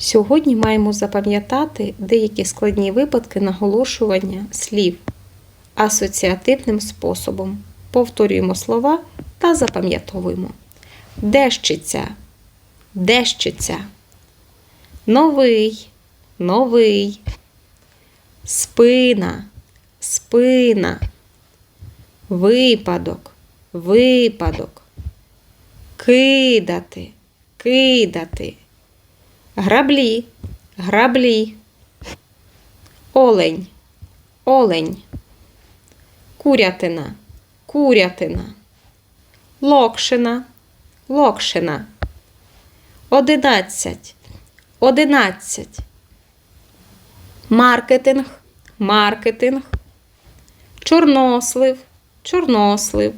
Сьогодні маємо запам'ятати деякі складні випадки наголошування слів асоціативним способом. Повторюємо слова та запам'ятовуємо. Дещиця, дещиця, новий, новий, спина, спина, випадок, випадок, кидати, кидати. Граблі, граблі. Олень, олень. Курятина, курятина. Локшина, локшина. Одинадцять, одинадцять. Маркетинг, маркетинг. Чорнослив, чорнослив.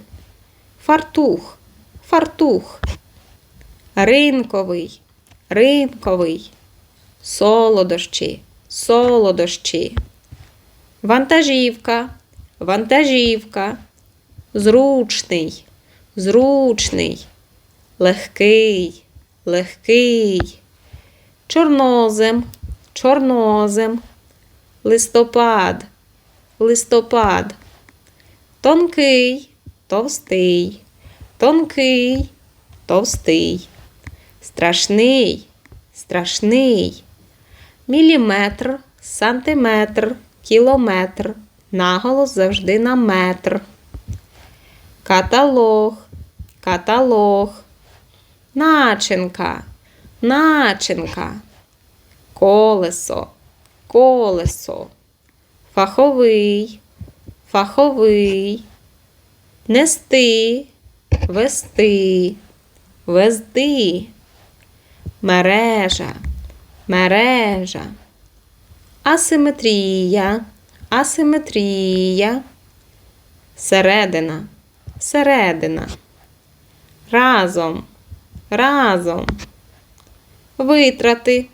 Фартух, фартух. Ринковий, ринковий, солодощі, солодощі, вантажівка, вантажівка, зручний, зручний, легкий, легкий, чорнозем, чорнозем, листопад, листопад, тонкий, товстий, тонкий, товстий. Страшний, страшний. Міліметр, сантиметр, кілометр. Наголос завжди на метр. Каталог, каталог. Начинка, начинка. Колесо, колесо. Фаховий, фаховий. Нести, вести, везди мережа, мережа, асиметрія, асиметрія, середина, середина, разом, разом, витрати,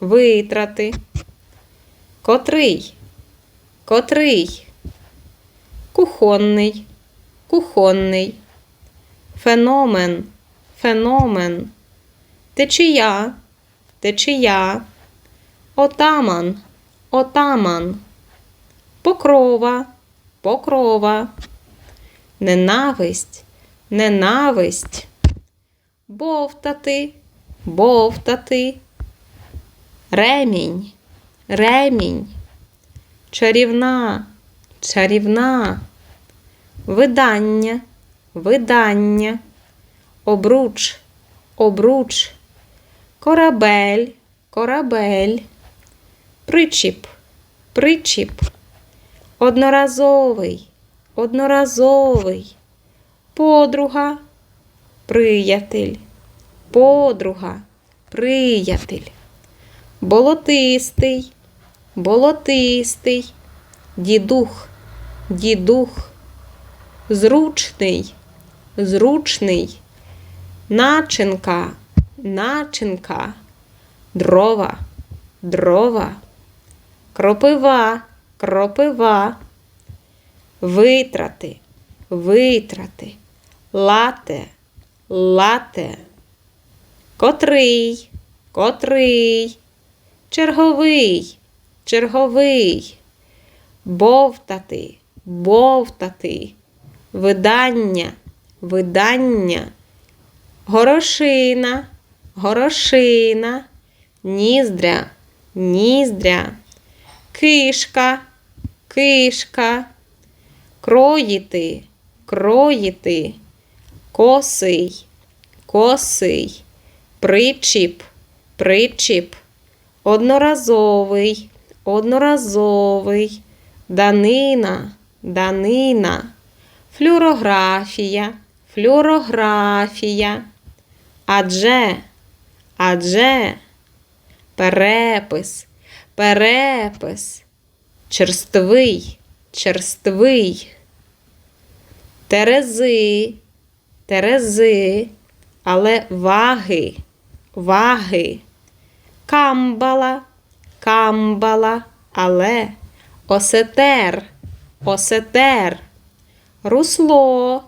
витрати, котрий, котрий, кухонний, кухонний, феномен, феномен течія, течія, отаман, отаман, покрова, покрова, ненависть, ненависть, бовтати, бовтати, ремінь, ремінь, чарівна, чарівна, видання, видання, обруч, обруч корабель, корабель, причіп, причіп, одноразовий, одноразовий, подруга, приятель, подруга, приятель, болотистий, болотистий, дідух, дідух, зручний, зручний, начинка начинка, дрова, дрова, кропива, кропива, витрати, витрати, лате, лате, котрий, котрий, черговий, черговий, бовтати, бовтати, видання, видання, горошина горошина, ніздря, ніздря, кишка, кишка, кроїти, кроїти, косий, косий, причіп, причіп, одноразовий, одноразовий, данина, данина, флюорографія, флюорографія, адже адже перепис, перепис, черствий, черствий, терези, терези, але ваги, ваги, камбала, камбала, але осетер, осетер, русло,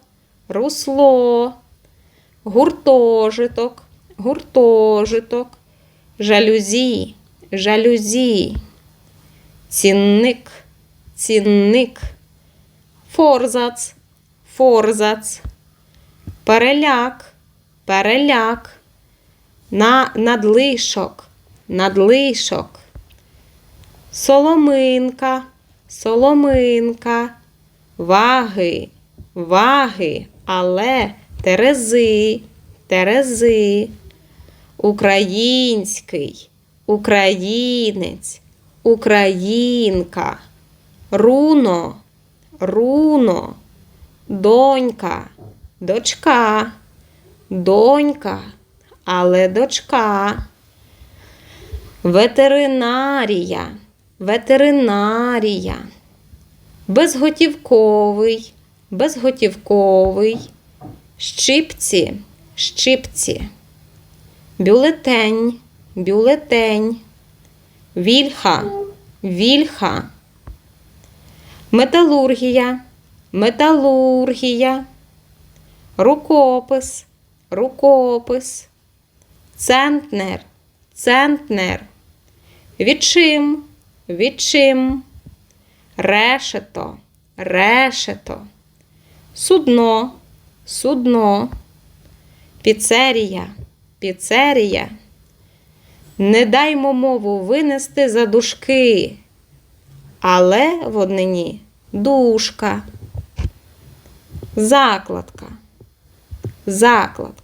русло, гуртожиток, гуртожиток, жалюзі, жалюзі, цінник, цінник, форзац, форзац, переляк, переляк, на надлишок, надлишок, соломинка, соломинка, ваги, ваги, але терези, терези, український, українець, українка, руно, руно, донька, дочка, донька, але дочка. Ветеринарія, ветеринарія, безготівковий, безготівковий, щипці, щипці, бюлетень, бюлетень, вільха, вільха, металургія, металургія, рукопис, рукопис, центнер, центнер, відчим, відчим, решето, решето, судно, судно, піцерія, піцерія. Не даймо мову винести за дужки, але в однині дужка, закладка, закладка.